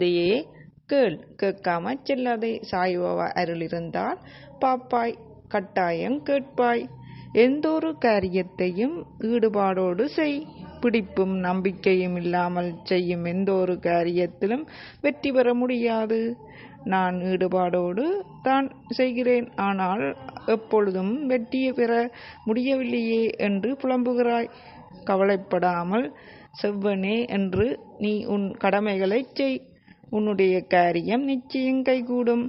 இதையே கேள் கேட்காமற் செல்லாதே. சாய்பாபா அருள் இருந்தால் பாப்பாய் கட்டாயம் கேட்பாய். எந்தொரு காரியத்தையும் ஈடுபாடோடு செய். பிடிப்பும் நம்பிக்கையும் இல்லாமல் செய்யும் எந்தொரு காரியத்திலும் வெற்றி பெற முடியாது. நான் ஈடுபாடோடு தான் செய்கிறேன். ஆனால் எப்பொழுதும் வெற்றியை பெற முடியவில்லையே என்று புலம்புகிறாய். கவலைப்படாமல் செவ்வனே என்று நீ உன் கடமைகளைச் செய். உன்னுடைய காரியம் நிச்சயம் கைகூடும்.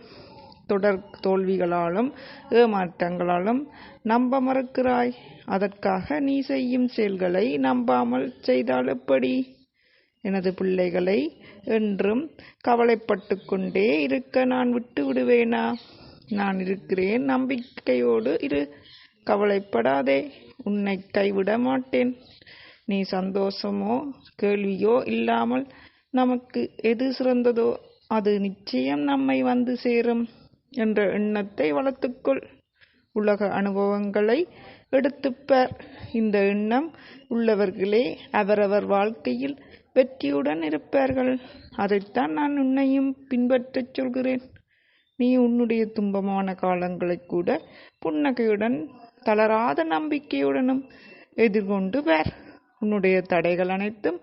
தொடர் தோல்விகளாலும் ஏமாற்றங்களாலும் நம்ப மறுக்கிறாய். அதற்காக நீ செய்யும் செயல்களை நம்பாமல் செய்தால் எப்படி? எனது பிள்ளைகளை என்றும் கவலைப்பட்டு கொண்டே இருக்க நான் விட்டு விடுவேனா? நான் இருக்கிறேன் நம்பிக்கையோடு இரு. கவலைப்படாதே உன்னை கைவிட மாட்டேன். நீ சந்தோஷமோ கேள்வியோ இல்லாமல் நமக்கு எது சிறந்ததோ அது நிச்சயம் நம்மை வந்து சேரும் என்ற எண்ணத்தை வளர்த்துக்கொள். உலக அனுபவங்களை எடுத்துப்பார். இந்த எண்ணம் உள்ளவர்களே அவரவர் வாழ்க்கையில் வெற்றியுடன் இருப்பார்கள். அதைத்தான் நான் உன்னையும் பின்பற்றச் சொல்கிறேன். நீ உன்னுடைய துன்பமான காலங்களை கூட புன்னகையுடன் தளராத நம்பிக்கையுடனும் எதிர்கொண்டு வர். உன்னுடைய தடைகள் அனைத்தும்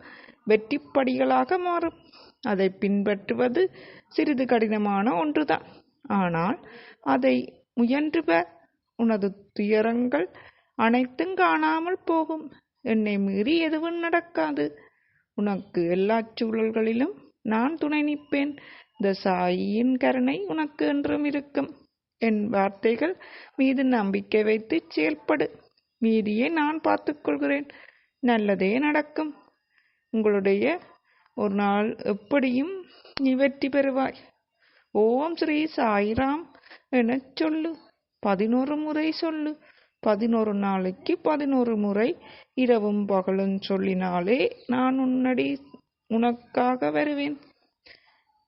வெற்றிப்படிகளாக மாறும். அதை பின்பற்றுவது சிறிது கடினமான ஒன்றுதான். ஆனால் அதை முயன்று பார் உனது துயரங்கள் அனைத்தும் காணாமல் போகும். என்னை மீறி எதுவும் நடக்காது. உனக்கு எல்லா சூழல்களிலும் நான் துணை நிற்பேன். இந்த சாயியின் கருணை உனக்கு என்றும் இருக்கும். என் வார்த்தைகள் மீது நம்பிக்கை வைத்து செயல்படு. மீதியை நான் பார்த்துக்கொள்கிறேன் நல்லதே நடக்கும். உங்களுடைய ஒரு நாள் எப்படியும் நீ வெற்றி பெறுவாய். ஓம் ஸ்ரீ சாய்ராம் என சொல்லு. பதினோரு முறை சொல்லு. பதினோரு நாளைக்கு பதினோரு முறை இரவும் பகலும் சொல்லினாலே நான் உன்னடி உனக்காக வருவேன்.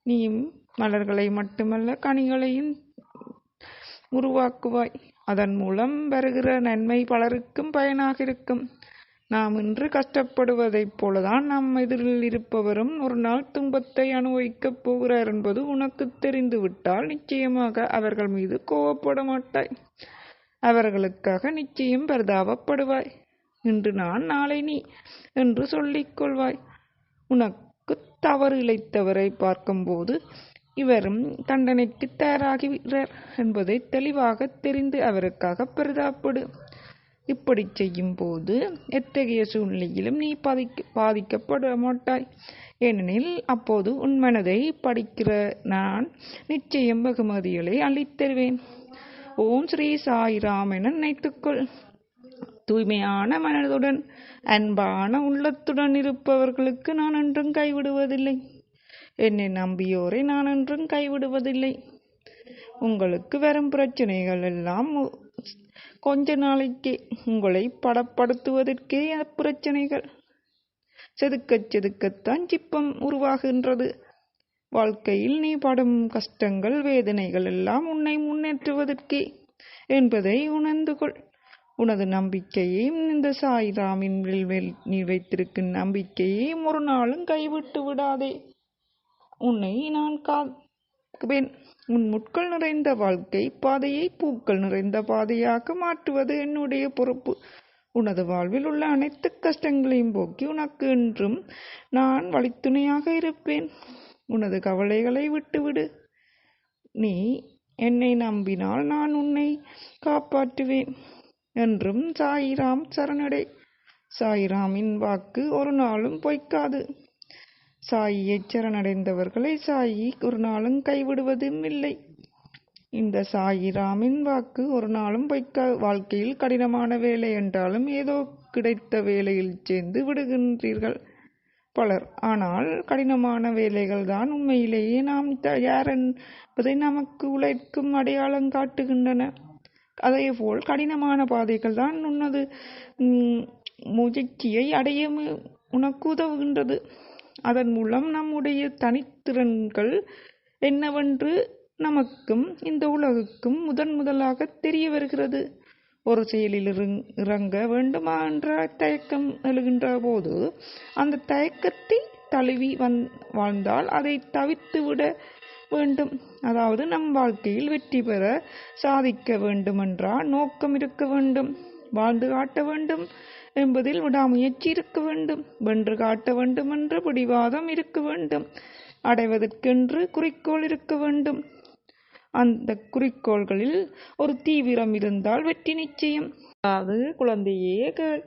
நீயும் மலர்களை மட்டுமல்ல கனிகளையும் உருவாக்குவாய். அதன் மூலம் வருகிற நன்மை பலருக்கும் பயனாக இருக்கும். நாம் இன்று கஷ்டப்படுவதைப் போலதான் நம் எதிரில் இருப்பவரும் ஒரு நாள் துன்பத்தை அனுபவிக்கப் போகிறார் என்பது உனக்கு தெரிந்துவிட்டால் நிச்சயமாக அவர்கள் மீது கோவப்பட மாட்டாய். அவர்களுக்காக நிச்சயம் பரிதாபப்படுவாய். இன்று நான் நாளை நீ என்று சொல்லிக் கொள்வாய். உனக்கு தவறு இழைத்தவரை பார்க்கும்போது இவரும் தண்டனைக்கு தயாராகிறார் என்பதை தெளிவாக தெரிந்து அவருக்காக பரிதாபப்படு. இப்படி செய்யும் போது எத்தகைய சூழ்நிலையிலும் நீ பாதிக்க பாதிக்கப்பட மாட்டாய். ஏனெனில் அப்போது உன் மனதை படிக்கிற நான் நிச்சயம் வெகுமதிகளை அளித்தருவேன். ஓம் ஸ்ரீ சாய்ராம் என நினைத்துக்கொள். தூய்மையான மனதுடன் அன்பான உள்ளத்துடன் இருப்பவர்களுக்கு நான் என்றும் கைவிடுவதில்லை. என்னை நம்பியோரை நான் என்றும் கைவிடுவதில்லை. உங்களுக்கு வரும் பிரச்சனைகள் எல்லாம் கொஞ்ச நாளைக்கே உங்களை படப்படுத்துவதற்கே பிரச்சனைகள். செதுக்கச் செதுக்கத்தான் சிப்பம் உருவாகின்றது. வாழ்க்கையில் நீ படும் கஷ்டங்கள் வேதனைகள் எல்லாம் உன்னை முன்னேற்றுவதற்கே என்பதை உணர்ந்து கொள். உனது நம்பிக்கையையும் இந்த சாய்ராமின் நீ வைத்திருக்கும் நம்பிக்கையையும் ஒரு நாளும் கைவிட்டு விடாதே. உன்னை நான் கா பின் உன் முட்கள் நிறைந்த வாழ்க்கை பாதையை பூக்கள் நிறைந்த பாதையாக மாற்றுவது என்னுடைய பொறுப்பு. உனது வாழ்வில் உள்ள அனைத்து கஷ்டங்களையும் போக்கி உனக்கு என்றும் நான் வழித்துணையாக இருப்பேன். உனது கவலைகளை விட்டுவிடு. நீ என்னை நம்பினால் நான் உன்னை காப்பாற்றுவேன் என்றும் சாயிராம் சரணடை. சாயிராமின் வாக்கு ஒரு நாளும் பொய்க்காது. சாயி சரணடைந்தவர்களை சாயி ஒரு நாளும் கைவிடுவதும் இல்லை. இந்த சாயிராமின் வாக்கு ஒரு நாளும் பொய்க்க வாழ்க்கையில் கடினமான வேலை என்றாலும் ஏதோ கிடைத்த வேலையில் சேர்ந்து விடுகின்றீர்கள் பலர். ஆனால் கடினமான வேலைகள் தான் உண்மையிலேயே நாம் யார் என்பதை நமக்கு உழைக்கும் அடையாளம் காட்டுகின்றன. அதே போல் கடினமான பாதைகள் தான் உன்னது முயற்சியை அடைய உனக்கு உதவுகின்றது. அதன் மூலம் நம்முடைய தனித்திறன்கள் என்னவென்று நமக்கும் இந்த உலகுக்கும் முதன் முதலாக தெரிய வருகிறது. ஒரு செயலில் இறங்க வேண்டுமா என்ற தயக்கம் எழுகின்ற போது அந்த தயக்கத்தை தழுவி வந் வாழ்ந்தால் அதை தவிர்த்து விட வேண்டும். அதாவது நம் வாழ்க்கையில் வெற்றி பெற சாதிக்க வேண்டுமென்றால் நோக்கம் இருக்க வேண்டும். வாழ்ந்து காட்ட வேண்டும் என்பதில் விடாமுயற்சி இருக்க வேண்டும். வென்று காட்ட வேண்டும் என்ற பிடிவாதம் இருக்க வேண்டும். அடைவதற்கென்று குறிக்கோள் இருக்க வேண்டும். அந்த குறிக்கோள்களில் ஒரு தீவிரம் இருந்தால் வெற்றி நிச்சயம். அதாவது குழந்தையே கேள்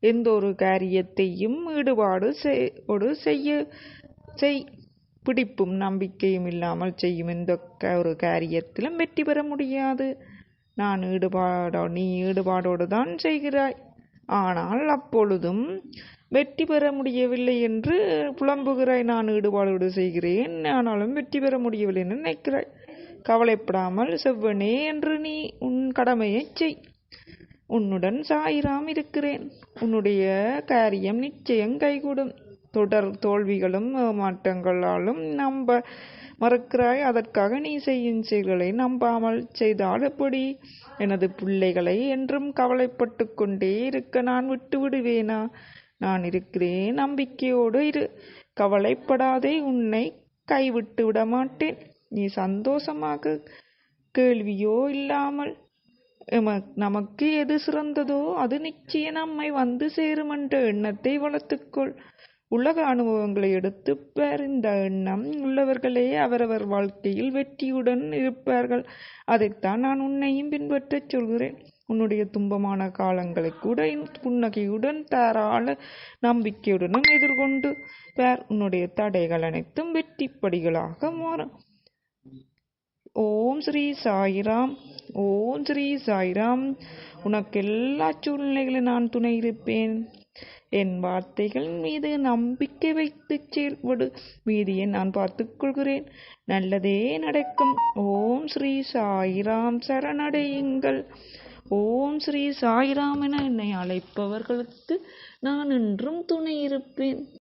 எந்த ஒரு காரியத்தையும் ஈடுபாடு செய்- செய்ய செய் பிடிப்பும் நம்பிக்கையும் இல்லாமல் செய்யும் எந்த ஒரு காரியத்திலும் வெற்றி பெற முடியாது. நான் ஈடுபாடோ நீ ஈடுபாடோடு தான் செய்கிறாய். ஆனால் அப்பொழுதும் வெற்றி பெற முடியவில்லை என்று புலம்புகிறாய். நான் ஈடுபாடோடு செய்கிறேன் ஆனாலும் வெற்றி பெற முடியவில்லை என்று நினைக்கிறாய். கவலைப்படாமல் செவ்வனே என்று நீ உன் கடமையை செய். உன்னுடன் சாயிராம் இருக்கிறேன். உன்னுடைய காரியம் நிச்சயம் கைகூடும். தொடர் தோல்விகளும் மாற்றங்களாலும் நம்ப மறுக்கிறாய். அதற்காக நீ செய்யும் செயல்களை நம்பாமல் செய்தால் எப்படி? எனது பிள்ளைகளை என்றும் கவலைப்பட்டு கொண்டே இருக்க நான் விட்டு விடுவேனா நான் இருக்கிறேன் நம்பிக்கையோடு இரு. கவலைப்படாதே உன்னை கைவிட்டு விட மாட்டேன் நீ சந்தோஷமாக கேள்வியோ இல்லாமல் நமக்கு எது சிறந்ததோ அது நிச்சயம் நம்மை வந்து சேரும் என்ற எண்ணத்தை வளர்த்துக்கொள் உலக அனுபவங்களை எடுத்து பார் இந்த எண்ணம் உள்ளவர்களே அவரவர் வாழ்க்கையில் வெற்றியுடன் இருப்பார்கள். அதைத்தான் நான் உன்னையும் பின்பற்றச் சொல்கிறேன். உன்னுடைய துன்பமான காலங்களை கூட புன்னகையுடன் தாராள நம்பிக்கையுடனும் எதிர்கொண்டு பார். உன்னுடைய தடைகள் அனைத்தும் வெற்றிப்படிகளாக மாறும் ஓம் ஸ்ரீ சாய்ராம். ஓம் ஸ்ரீ சாய்ராம். உனக்கு எல்லா சூழ்நிலைகளிலும் நான் துணை இருப்பேன். என் வார்த்தைகள் மீது நம்பிக்கை வைத்து செயல்படு. மீதியை நான் பார்த்துக் கொள்கிறேன். நல்லதே நடக்கும். ஓம் ஸ்ரீ சாய்ராம் சரணடையுங்கள். ஓம் ஸ்ரீ சாய்ராம் என என்னை அழைப்பவர்களுக்கு நான் என்றும் துணை இருப்பேன்.